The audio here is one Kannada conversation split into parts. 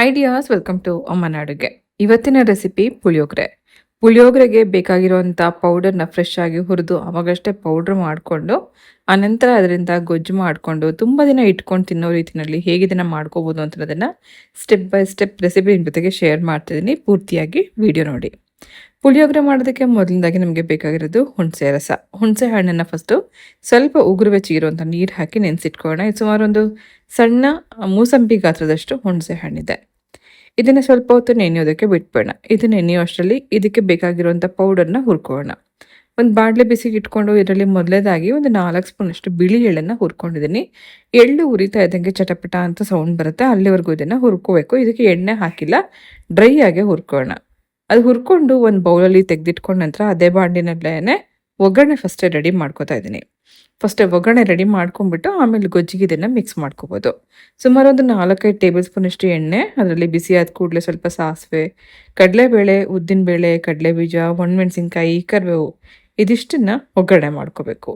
ಹಾಯ್ ಡಿಯಾಸ್ ವೆಲ್ಕಮ್ ಟು ಅಮ್ಮನ ಅಡುಗೆ ಇವತ್ತಿನ ರೆಸಿಪಿ ಪುಳಿಯೋಗರೆ. ಪುಳಿಯೋಗರೆಗೆ ಬೇಕಾಗಿರುವಂಥ ಪೌಡರ್ನ ಫ್ರೆಶ್ ಆಗಿ ಹುರಿದು ಅವಾಗಷ್ಟೇ ಪೌಡ್ರ್ ಮಾಡಿಕೊಂಡು, ಆನಂತರ ಅದರಿಂದ ಗೊಜ್ಜು ಮಾಡಿಕೊಂಡು, ತುಂಬ ದಿನ ಇಟ್ಕೊಂಡು ತಿನ್ನೋ ರೀತಿಯಲ್ಲಿ ಹೇಗೆ ದಿನ ಮಾಡ್ಕೋಬೋದು ಅನ್ನೋದನ್ನು ಸ್ಟೆಪ್ ಬೈ ಸ್ಟೆಪ್ ರೆಸಿಪಿ ನಿಮ್ಮ ಜೊತೆಗೆ ಶೇರ್ ಮಾಡ್ತಿದ್ದೀನಿ. ಪೂರ್ತಿಯಾಗಿ ವಿಡಿಯೋ ನೋಡಿ. ಪುಳಿಯೋಗರೆ ಮಾಡೋದಕ್ಕೆ ಮೊದಲಿನದಾಗಿ ನಮಗೆ ಬೇಕಾಗಿರೋದು ಹುಣಸೆ ರಸ. ಹುಣಸೆ ಹಣ್ಣನ್ನು ಫಸ್ಟು ಸ್ವಲ್ಪ ಉಗುರು ಬೆಚ್ಚಗಿರುವಂಥ ನೀರು ಹಾಕಿ ನೆನೆಸಿಟ್ಕೊಳ್ಳೋಣ. ಸುಮಾರು ಒಂದು ಸಣ್ಣ ಮೂಸಂಬಿ ಗಾತ್ರದಷ್ಟು ಹುಣಸೆ ಹಣ್ಣಿದೆ. ಇದನ್ನು ಸ್ವಲ್ಪ ಹೊತ್ತು ನೆನೆಯೋದಕ್ಕೆ ಬಿಟ್ಬೇಡ. ಇದು ನೆನೆಯೋ ಅಷ್ಟರಲ್ಲಿ ಇದಕ್ಕೆ ಬೇಕಾಗಿರುವಂಥ ಪೌಡರ್ನ ಹುರ್ಕೊಳ್ಳೋಣ. ಒಂದು ಬಾಣಲೆ ಬಿಸಿಗೆ ಇಟ್ಕೊಂಡು ಇದರಲ್ಲಿ ಮೊದಲೇದಾಗಿ ಒಂದು ನಾಲ್ಕು ಸ್ಪೂನಷ್ಟು ಬಿಳಿ ಎಳ್ಳನ್ನು ಹುರ್ಕೊಂಡಿದ್ದೀನಿ. ಎಳ್ಳು ಉರಿತಾ ಇದ್ದಂಗೆ ಚಟಪಟ ಅಂತ ಸೌಂಡ್ ಬರುತ್ತೆ. ಅಲ್ಲಿವರೆಗೂ ಇದನ್ನು ಹುರ್ಕೋಬೇಕು. ಇದಕ್ಕೆ ಎಣ್ಣೆ ಹಾಕಿಲ್ಲ. ಡ್ರೈ ಆಗಿ ಹುರ್ಕೊಳ್ಳೋಣ. ಅದು ಹುರ್ಕೊಂಡು ಒಂದು ಬೌಲಲ್ಲಿ ತೆಗೆದಿಟ್ಕೊಂಡ ನಂತರ ಅದೇ ಬಾಂಡಿನಲ್ಲೇ ಒಗ್ಗರಣೆ ಫಸ್ಟೇ ರೆಡಿ ಮಾಡ್ಕೋತಾ ಇದ್ದೀನಿ. ಫಸ್ಟ್ ಒಗ್ಗರಣೆ ರೆಡಿ ಮಾಡ್ಕೊಂಡ್ಬಿಟ್ಟು ಆಮೇಲೆ ಗೊಜ್ಜಿಗೆ ಇದನ್ನು ಮಿಕ್ಸ್ ಮಾಡ್ಕೋಬೋದು. ಸುಮಾರು ಒಂದು ನಾಲ್ಕೈದು ಟೇಬಲ್ ಸ್ಪೂನಷ್ಟು ಎಣ್ಣೆ, ಅದರಲ್ಲಿ ಬಿಸಿ ಆದ ಕೂಡಲೇ ಸ್ವಲ್ಪ ಸಾಸಿವೆ, ಕಡಲೆಬೇಳೆ, ಉದ್ದಿನಬೇಳೆ ಕಡಲೆ ಬೀಜ ಒಣಮೆಣಸಿನ್ಕಾಯಿ, ಕರಿಬೇವು. ಇದಿಷ್ಟನ್ನ ಒಗ್ಗರಣೆ ಮಾಡ್ಕೋಬೇಕು.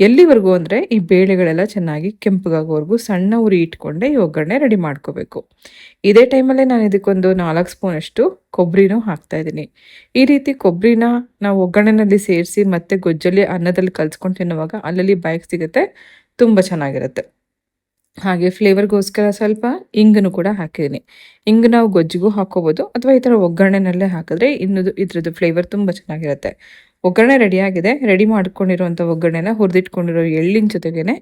ಎಲ್ಲಿವರೆಗೂ ಅಂದರೆ ಈ ಬೇಳೆಗಳೆಲ್ಲ ಚೆನ್ನಾಗಿ ಕೆಂಪಗಾಗೋವರೆಗೂ ಸಣ್ಣ ಉರಿ ಇಟ್ಕೊಂಡೆ ಈ ಒಗ್ಗರಣೆ ರೆಡಿ ಮಾಡ್ಕೋಬೇಕು. ಇದೇ ಟೈಮಲ್ಲೇ ನಾನು ಇದಕ್ಕೊಂದು ನಾಲ್ಕು ಸ್ಪೂನಷ್ಟು ಕೊಬ್ಬರಿನೂ ಹಾಕ್ತಾ ಇದ್ದೀನಿ. ಈ ರೀತಿ ಕೊಬ್ಬರಿನ ನಾವು ಒಗ್ಗರಣೆನಲ್ಲಿ ಸೇರಿಸಿ ಮತ್ತೆ ಗೊಜ್ಜಲ್ಲಿ ಅನ್ನದಲ್ಲಿ ಕಲ್ಸ್ಕೊಂಡು ತಿನ್ನುವಾಗ ಅಲ್ಲಲ್ಲಿ ಬಾಯಿಗೆ ಸಿಗುತ್ತೆ, ತುಂಬ ಚೆನ್ನಾಗಿರುತ್ತೆ. ಹಾಗೆ ಫ್ಲೇವರ್ಗೋಸ್ಕರ ಸ್ವಲ್ಪ ಇಂಗನ್ನು ಕೂಡ ಹಾಕಿದ್ದೀನಿ. ಇಂಗು ನಾವು ಗೊಜ್ಜಿಗೂ ಹಾಕೋಬೋದು ಅಥವಾ ಈ ಥರ ಒಗ್ಗರಣೆನಲ್ಲೇ ಹಾಕಿದ್ರೆ ಇನ್ನದು ಇದ್ರದ್ದು ಫ್ಲೇವರ್ ತುಂಬ ಚೆನ್ನಾಗಿರುತ್ತೆ. ಒಗ್ಗರಣೆ ರೆಡಿಯಾಗಿದೆ ರೆಡಿ ಮಾಡ್ಕೊಂಡಿರುವಂಥ ಒಗ್ಗರಣೆನ ಹುರಿದಿಟ್ಕೊಂಡಿರೋ ಎಳ್ಳಿನ ಜೊತೆಗೇನೆ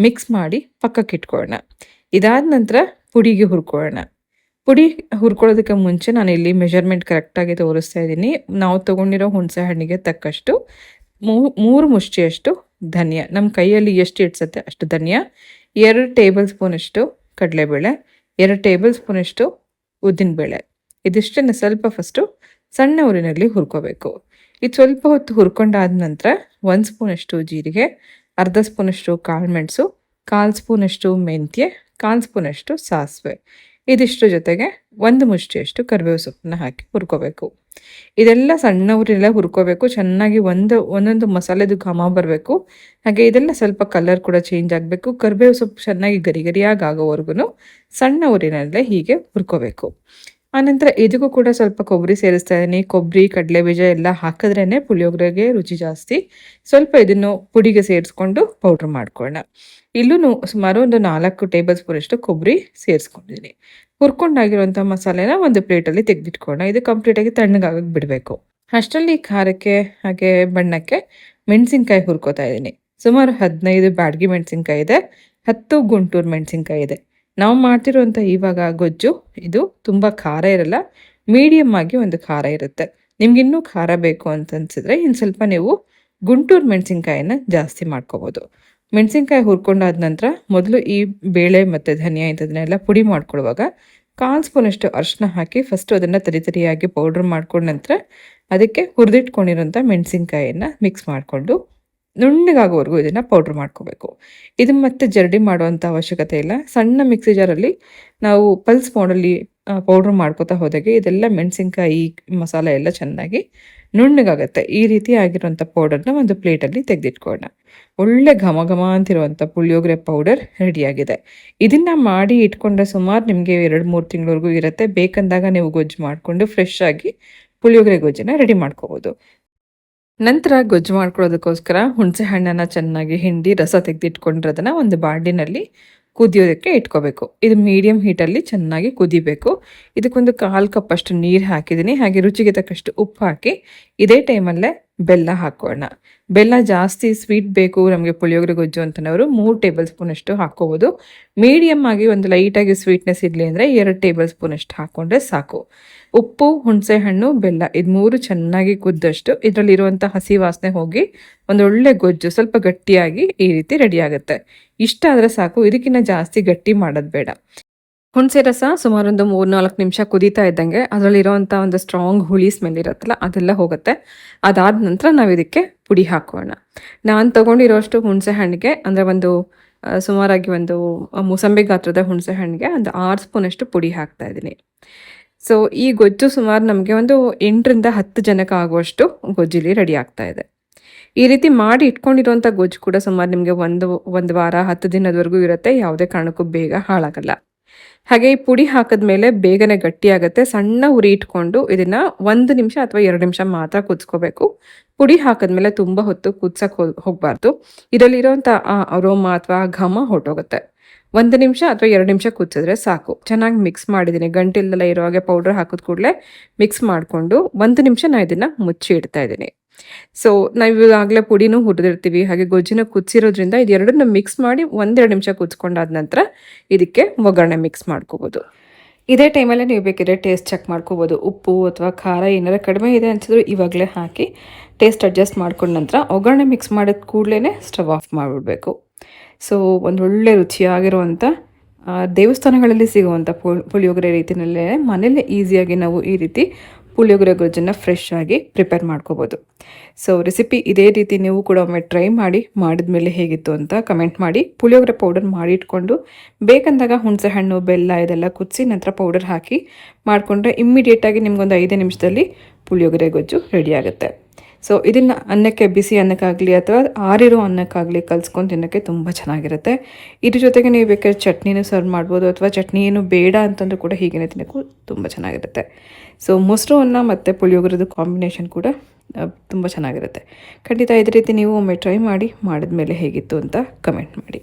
ಮಿಕ್ಸ್ ಮಾಡಿ ಪಕ್ಕಕ್ಕೆ ಇಟ್ಕೊಳ್ಳೋಣ. ಇದಾದ ನಂತರ ಪುಡಿಗೆ ಹುರ್ಕೊಳ್ಳೋಣ. ಪುಡಿ ಹುರ್ಕೊಳ್ಳೋದಕ್ಕೆ ಮುಂಚೆ ನಾನು ಇಲ್ಲಿ ಮೆಷರ್ಮೆಂಟ್ ಕರೆಕ್ಟಾಗಿ ತೋರಿಸ್ತಾ ಇದ್ದೀನಿ. ನಾವು ತೊಗೊಂಡಿರೋ ಹುಣಸೆ ಹಣ್ಣಿಗೆ ತಕ್ಕಷ್ಟು ಮೂರು ಮುಷ್ಟಿಯಷ್ಟು ಧನಿಯ. ನಮ್ಮ ಕೈಯಲ್ಲಿ ಎಷ್ಟು ಇಡ್ಸತ್ತೆ ಅಷ್ಟು ಧನಿಯ. ಎರಡು ಟೇಬಲ್ ಸ್ಪೂನಷ್ಟು ಕಡಲೆಬೇಳೆ. ಎರಡು ಟೇಬಲ್ ಸ್ಪೂನಷ್ಟು ಉದ್ದಿನಬೇಳೆ. ಇದಿಷ್ಟನ್ನು ಸ್ವಲ್ಪ ಫಸ್ಟು ಸಣ್ಣ ಊರಿನಲ್ಲಿ ಹುರ್ಕೋಬೇಕು. ಇದು ಸ್ವಲ್ಪ ಹೊತ್ತು ಹುರ್ಕೊಂಡಾದ ನಂತರ ಒಂದು ಸ್ಪೂನಷ್ಟು ಜೀರಿಗೆ, ಅರ್ಧ ಸ್ಪೂನಷ್ಟು ಕಾಳುಮೆಣಸು ಕಾಲು ಸ್ಪೂನಷ್ಟು ಮೆಂತ್ಯ, ಕಾಲು ಸ್ಪೂನಷ್ಟು ಸಾಸಿವೆ. ಇದಿಷ್ಟು ಜೊತೆಗೆ ಒಂದು ಮುಷ್ಟಿಯಷ್ಟು ಕರಿಬೇವು ಸೊಪ್ಪನ್ನ ಹಾಕಿ ಹುರ್ಕೋಬೇಕು. ಇದೆಲ್ಲ ಸಣ್ಣ ಊರಿನೆಲ್ಲ ಹುರ್ಕೋಬೇಕು, ಚೆನ್ನಾಗಿ ಒಂದು, ಒಂದೊಂದು ಮಸಾಲೆದು ಘಮ ಬರಬೇಕು. ಹಾಗೆ ಇದೆಲ್ಲ ಸ್ವಲ್ಪ ಕಲರ್ ಕೂಡ ಚೇಂಜ್ ಆಗಬೇಕು. ಕರಿಬೇವು ಸೊಪ್ಪು ಚೆನ್ನಾಗಿ ಗರಿ ಗರಿಯಾಗಿ ಆಗೋವರೆಗೂ ಸಣ್ಣ ಊರಿನಲ್ಲೇ ಹೀಗೆ ಹುರ್ಕೋಬೇಕು. ಆನಂತರ ಇದಕ್ಕೂ ಕೂಡ ಸ್ವಲ್ಪ ಕೊಬ್ಬರಿ ಸೇರಿಸ್ತಾ ಇದ್ದೀನಿ ಕೊಬ್ಬರಿ, ಕಡಲೆ ಬೀಜ ಎಲ್ಲ ಹಾಕಿದ್ರೇ ಪುಳಿಯೋಗರೆಗೆ ರುಚಿ ಜಾಸ್ತಿ. ಸ್ವಲ್ಪ ಇದನ್ನು ಪುಡಿಗೆ ಸೇರಿಸ್ಕೊಂಡು ಪೌಡ್ರ್ ಮಾಡ್ಕೊಳ್ಳೋಣ. ಇಲ್ಲೂ ಸುಮಾರು ಒಂದು ನಾಲ್ಕು ಟೇಬಲ್ ಸ್ಪೂನಷ್ಟು ಕೊಬ್ಬರಿ ಸೇರಿಸ್ಕೊಂಡಿದ್ದೀನಿ. ಹುರ್ಕೊಂಡಾಗಿರುವಂಥ ಮಸಾಲೆನ ಒಂದು ಪ್ಲೇಟಲ್ಲಿ ತೆಗೆದಿಟ್ಕೊಳ್ಳೋಣ. ಇದು ಕಂಪ್ಲೀಟಾಗಿ ತಣ್ಣಗಾಗಕ್ಕೆ ಬಿಡಬೇಕು. ಅಷ್ಟರಲ್ಲಿ ಖಾರಕ್ಕೆ ಹಾಗೆ ಬಣ್ಣಕ್ಕೆ ಮೆಣಸಿನ್ಕಾಯಿ ಹುರ್ಕೋತಾ ಇದ್ದೀನಿ. ಸುಮಾರು ಹದಿನೈದು ಬ್ಯಾಡ್ಗಿ ಮೆಣಸಿನ್ಕಾಯಿ ಇದೆ. ಹತ್ತು ಗುಂಟೂರು ಮೆಣಸಿನ್ಕಾಯಿ ಇದೆ. ನಾವು ಮಾಡ್ತಿರುವಂಥ ಇವಾಗ ಗೊಜ್ಜು, ಇದು ತುಂಬ ಖಾರ ಇರಲ್ಲ ಮೀಡಿಯಮ್ ಆಗಿ ಒಂದು ಖಾರ ಇರುತ್ತೆ. ನಿಮ್ಗೆ ಇನ್ನೂ ಖಾರ ಬೇಕು ಅಂತ ಅನ್ಸಿದ್ರೆ ಇನ್ನು ಸ್ವಲ್ಪ ನೀವು ಗುಂಟೂರು ಮೆಣಸಿನ್ಕಾಯಿನ ಜಾಸ್ತಿ ಮಾಡ್ಕೋಬೋದು. ಮೆಣಸಿನ್ಕಾಯಿ ಹುರ್ಕೊಂಡಾದ ನಂತರ ಮೊದಲು ಈ ಬೇಳೆ ಮತ್ತು ಧನಿಯಾ ಇಂಥದನ್ನೆಲ್ಲ ಪುಡಿ ಮಾಡ್ಕೊಳ್ಳುವಾಗ ಕಾಲು ಸ್ಪೂನಷ್ಟು ಅರಿಶಿನ ಹಾಕಿ ಫಸ್ಟು ಅದನ್ನು ತರಿ ತರಿಯಾಗಿ ಪೌಡ್ರ್ ಮಾಡ್ಕೊಂಡ ನಂತರ ಅದಕ್ಕೆ ಹುರಿದಿಟ್ಕೊಂಡಿರೋಂಥ ಮೆಣಸಿನ್ಕಾಯಿಯನ್ನು ಮಿಕ್ಸ್ ಮಾಡಿಕೊಂಡು ನುಣ್ಣಗಾಗೋವರೆಗೂ ಇದನ್ನು ಪೌಡ್ರ್ ಮಾಡ್ಕೋಬೇಕು. ಇದು ಮತ್ತೆ ಜರಡಿ ಮಾಡುವಂಥ ಅವಶ್ಯಕತೆ ಇಲ್ಲ. ಸಣ್ಣ ಮಿಕ್ಸಿ ಜಾರಲ್ಲಿ ನಾವು ಪಲ್ಸ್ ಮೋಡಲ್ಲಿ ಪೌಡ್ರ್ ಮಾಡ್ಕೋತಾ ಹೋದಾಗೆ ಇದೆಲ್ಲ ಮೆಣಸಿನ್ಕಾಯಿ, ಮಸಾಲೆ ಎಲ್ಲ ಚೆನ್ನಾಗಿ ನುಣ್ಣಗಾಗುತ್ತೆ. ಈ ರೀತಿ ಆಗಿರುವಂಥ ಪೌಡರ್ನ ಒಂದು ಪ್ಲೇಟಲ್ಲಿ ತೆಗೆದಿಟ್ಕೊಳ್ಳೋಣ. ಒಳ್ಳೆ ಘಮ ಘಮ ಅಂತಿರುವಂಥ ಪುಳಿಯೋಗರೆ ಪೌಡರ್ ರೆಡಿಯಾಗಿದೆ ಇದನ್ನು ಮಾಡಿ ಇಟ್ಕೊಂಡ್ರೆ ಸುಮಾರು ನಿಮಗೆ ಎರಡು ಮೂರು ತಿಂಗಳವರೆಗೂ ಇರುತ್ತೆ. ಬೇಕಂದಾಗ ನೀವು ಗೊಜ್ಜು ಮಾಡಿಕೊಂಡು ಫ್ರೆಶ್ ಆಗಿ ಪುಳಿಯೋಗರೆ ಗೊಜ್ಜನ್ನು ರೆಡಿ ಮಾಡ್ಕೋಬೋದು. ನಂತರ ಗೊಜ್ಜು ಮಾಡ್ಕೊಳ್ಳೋದಕ್ಕೋಸ್ಕರ ಹುಣಸೆ ಹಣ್ಣನ್ನು ಚೆನ್ನಾಗಿ ಹಿಂಡಿ ರಸ ತೆಗೆದಿಟ್ಕೊಂಡಿರೋದನ್ನ ಒಂದು ಬಾಂಡಿನಲ್ಲಿ ಕುದಿಯೋದಕ್ಕೆ ಇಟ್ಕೋಬೇಕು. ಇದು ಮೀಡಿಯಂ ಹೀಟಲ್ಲಿ ಚೆನ್ನಾಗಿ ಕುದಿಬೇಕು. ಇದಕ್ಕೊಂದು ಕಾಲು ಕಪ್ಪಷ್ಟು ನೀರು ಹಾಕಿದ್ದೀನಿ. ಹಾಗೆ ರುಚಿಗೆ ತಕ್ಕಷ್ಟು ಉಪ್ಪು ಹಾಕಿ ಇದೇ ಟೈಮಲ್ಲೇ ಬೆಲ್ಲ ಹಾಕೋಣ. ಬೆಲ್ಲ ಜಾಸ್ತಿ ಸ್ವೀಟ್ ಬೇಕು ನಮಗೆ ಪುಳಿಯೋಗರೆ, ಗೊಜ್ಜು ಅಂತನವರು ಮೂರು ಟೇಬಲ್ ಸ್ಪೂನಷ್ಟು ಹಾಕೋಬೋದು. ಮೀಡಿಯಮ್ ಆಗಿ ಒಂದು ಲೈಟಾಗಿ ಸ್ವೀಟ್ನೆಸ್ ಇರಲಿ ಅಂದರೆ ಎರಡು ಟೇಬಲ್ ಸ್ಪೂನಷ್ಟು ಹಾಕ್ಕೊಂಡ್ರೆ ಸಾಕು. ಉಪ್ಪು, ಹುಣಸೆ ಹಣ್ಣು, ಬೆಲ್ಲ ಇದು ಮೂರು ಚೆನ್ನಾಗಿ ಕುದ್ದಷ್ಟು ಇದರಲ್ಲಿರುವಂಥ ಹಸಿ ವಾಸನೆ ಹೋಗಿ ಒಂದು ಒಳ್ಳೆ ಗೊಜ್ಜು ಸ್ವಲ್ಪ ಗಟ್ಟಿಯಾಗಿ ಈ ರೀತಿ ರೆಡಿ ಆಗುತ್ತೆ. ಇಷ್ಟ ಆದರೆ ಸಾಕು ಇದಕ್ಕಿಂತ ಜಾಸ್ತಿ ಗಟ್ಟಿ ಮಾಡೋದು ಬೇಡ. ಹುಣಸೆ ರಸ ಸುಮಾರು ಒಂದು ಮೂರು ನಾಲ್ಕು ನಿಮಿಷ ಕುದೀತಾ ಇದ್ದಂಗೆ ಅದರಲ್ಲಿರೋವಂಥ ಒಂದು ಸ್ಟ್ರಾಂಗ್ ಹುಳಿ ಸ್ಮೆಲ್ ಇರುತ್ತಲ್ಲ ಅದೆಲ್ಲ ಹೋಗುತ್ತೆ. ಅದಾದ ನಂತರ ನಾವು ಇದಕ್ಕೆ ಪುಡಿ ಹಾಕೋಣ. ನಾನು ತೊಗೊಂಡಿರೋಷ್ಟು ಹುಣಸೆ ಹಣ್ಣಿಗೆ, ಅಂದರೆ ಒಂದು ಸುಮಾರಾಗಿ ಒಂದು ಮೂಸಂಬಿ ಗಾತ್ರದ ಹುಣಸೆ ಹಣ್ಣಿಗೆ ಒಂದು ಆರು ಸ್ಪೂನಷ್ಟು ಪುಡಿ ಹಾಕ್ತಾ ಇದ್ದೀನಿ. ಸೊ ಈ ಗೊಜ್ಜು ಸುಮಾರು ನಮಗೆ ಒಂದು ಎಂಟರಿಂದ ಹತ್ತು ಜನಕ್ಕೆ ಆಗುವಷ್ಟು ಗೊಜ್ಜಿಲಿ ರೆಡಿ ಆಗ್ತಾ ಇದೆ. ಈ ರೀತಿ ಮಾಡಿ ಇಟ್ಕೊಂಡಿರುವಂಥ ಗೊಜ್ಜು ಕೂಡ ಸುಮಾರು ನಿಮಗೆ ಒಂದು ಒಂದು ವಾರ, ಹತ್ತು ದಿನದವರೆಗೂ ಇರುತ್ತೆ, ಯಾವುದೇ ಕಾರಣಕ್ಕೂ ಬೇಗ ಹಾಳಾಗಲ್ಲ. ಹಾಗೆ ಈ ಪುಡಿ ಹಾಕಿದ್ಮೇಲೆ ಬೇಗನೆ ಗಟ್ಟಿ ಆಗುತ್ತೆ ಸಣ್ಣ ಉರಿ ಇಟ್ಕೊಂಡು ಇದನ್ನ ಒಂದು ನಿಮಿಷ ಅಥವಾ ಎರಡು ನಿಮಿಷ ಮಾತ್ರ ಕುದಿಸ್ಕೋಬೇಕು. ಪುಡಿ ಹಾಕಿದ್ಮೇಲೆ ತುಂಬ ಹೊತ್ತು ಕುದ್ಸಕ್ಕೆ ಹೋಗಬಾರ್ದು. ಇದರಲ್ಲಿರೋಂಥ ಅರೋಮ ಅಥವಾ ಘಮ ಹೊರಟೋಗುತ್ತೆ. ಒಂದು ನಿಮಿಷ ಅಥವಾ ಎರಡು ನಿಮಿಷ ಕುದಿಸಿದ್ರೆ ಸಾಕು. ಚೆನ್ನಾಗಿ ಮಿಕ್ಸ್ ಮಾಡಿದ್ದೀನಿ. ಗಂಟಿಲ್ದೆಲ್ಲ ಇರೋ ಹಾಗೆ ಪೌಡರ್ ಹಾಕಿದ ಕೂಡಲೇ ಮಿಕ್ಸ್ ಮಾಡಿಕೊಂಡು ಒಂದು ನಿಮಿಷ ನಾನು ಇದನ್ನು ಮುಚ್ಚಿ ಇಡ್ತಾ ಇದ್ದೀನಿ. ಸೊ ನಾವು ಇವಾಗಲೇ ಪುಡಿನೂ ಹುರಿದಿರ್ತೀವಿ. ಹಾಗೆ ಗೊಜ್ಜಿನ ಕುದಿಸಿರೋದ್ರಿಂದ ಇದು ಮಿಕ್ಸ್ ಮಾಡಿ ಒಂದೆರಡು ನಿಮಿಷ ಕುದಿಸ್ಕೊಂಡಾದ ನಂತರ ಇದಕ್ಕೆ ಒಗ್ಗರಣೆ ಮಿಕ್ಸ್ ಮಾಡ್ಕೋಬೋದು. ಇದೇ ಟೈಮಲ್ಲೇ ನೀವು ಬೇಕಿದ್ರೆ ಟೇಸ್ಟ್ ಚೆಕ್ ಮಾಡ್ಕೋಬೋದು. ಉಪ್ಪು ಅಥವಾ ಖಾರ ಏನಾರ ಕಡಿಮೆ ಇದೆ ಅನ್ಸಿದ್ರು ಇವಾಗಲೇ ಹಾಕಿ ಟೇಸ್ಟ್ ಅಡ್ಜಸ್ಟ್ ಮಾಡ್ಕೊಂಡ ನಂತರ ಒಗ್ಗರಣೆ ಮಿಕ್ಸ್ ಮಾಡಿದ ಕೂಡಲೇ ಸ್ಟವ್ ಆಫ್ ಮಾಡಿಬಿಡ್ಬೇಕು. ಸೊ ಒಂದು ಒಳ್ಳೆ ರುಚಿಯಾಗಿರುವಂಥ ದೇವಸ್ಥಾನಗಳಲ್ಲಿ ಸಿಗುವಂಥ ಪುಳ್ ಪುಳಿಯೋಗರೆ ರೀತಿಯಲ್ಲೇ ಮನೇಲೇ ಈಸಿಯಾಗಿ ನಾವು ಈ ರೀತಿ ಪುಳಿಯೋಗರೆ ಗೊಜ್ಜನ್ನು ಫ್ರೆಶ್ ಆಗಿ ಪ್ರಿಪೇರ್ ಮಾಡ್ಕೋಬೋದು. ಸೊ ರೆಸಿಪಿ ಇದೇ ರೀತಿ ನೀವು ಕೂಡ ಒಮ್ಮೆ ಟ್ರೈ ಮಾಡಿ ಮಾಡಿದ ಮೇಲೆ ಹೇಗಿತ್ತು ಅಂತ ಕಮೆಂಟ್ ಮಾಡಿ. ಪುಳಿಯೋಗರೆ ಪೌಡರ್ ಮಾಡಿ ಇಟ್ಕೊಂಡು, ಬೇಕಂದಾಗ ಹುಣಸೆ ಹಣ್ಣು, ಬೆಲ್ಲ ಇದೆಲ್ಲ ಕುದಿಸಿ ನಂತರ ಪೌಡರ್ ಹಾಕಿ ಮಾಡಿಕೊಂಡ್ರೆ ಇಮ್ಮಿಡಿಯೇಟಾಗಿ ನಿಮಗೊಂದು ಐದೇ ನಿಮಿಷದಲ್ಲಿ ಪುಳಿಯೋಗರೆ ಗೊಜ್ಜು ರೆಡಿ ಆಗುತ್ತೆ. ಸೊ ಇದನ್ನು ಅನ್ನಕ್ಕೆ ಬಿಸಿ ಅನ್ನಕ್ಕಾಗಲಿ ಅಥವಾ ಆರಿರೋ ಅನ್ನಕ್ಕಾಗಲಿ ಕಲ್ಸ್ಕೊಂಡು ತಿನ್ನೋಕ್ಕೆ ತುಂಬ ಚೆನ್ನಾಗಿರುತ್ತೆ. ಇದ್ರ ಜೊತೆಗೆ ನೀವು ಬೇಕಾದ್ರೆ ಚಟ್ನಿನೂ ಸರ್ವ್ ಮಾಡ್ಬೋದು ಅಥವಾ ಚಟ್ನಿ ಏನು ಬೇಡ ಅಂತಂದ್ರೂ ಕೂಡ ಹೀಗೇ ತಿನ್ನೋಕ್ಕೂ ತುಂಬ ಚೆನ್ನಾಗಿರುತ್ತೆ. ಸೊ ಮೊಸರು ಅನ್ನ ಮತ್ತು ಪುಳಿಯೋಗರದ್ದು ಕಾಂಬಿನೇಷನ್ ಕೂಡ ತುಂಬ ಚೆನ್ನಾಗಿರುತ್ತೆ. ಖಂಡಿತ ಇದೇ ರೀತಿ ನೀವು ಒಮ್ಮೆ ಟ್ರೈ ಮಾಡಿ ಮಾಡಿದ್ಮೇಲೆ ಹೇಗಿತ್ತು ಅಂತ ಕಮೆಂಟ್ ಮಾಡಿ.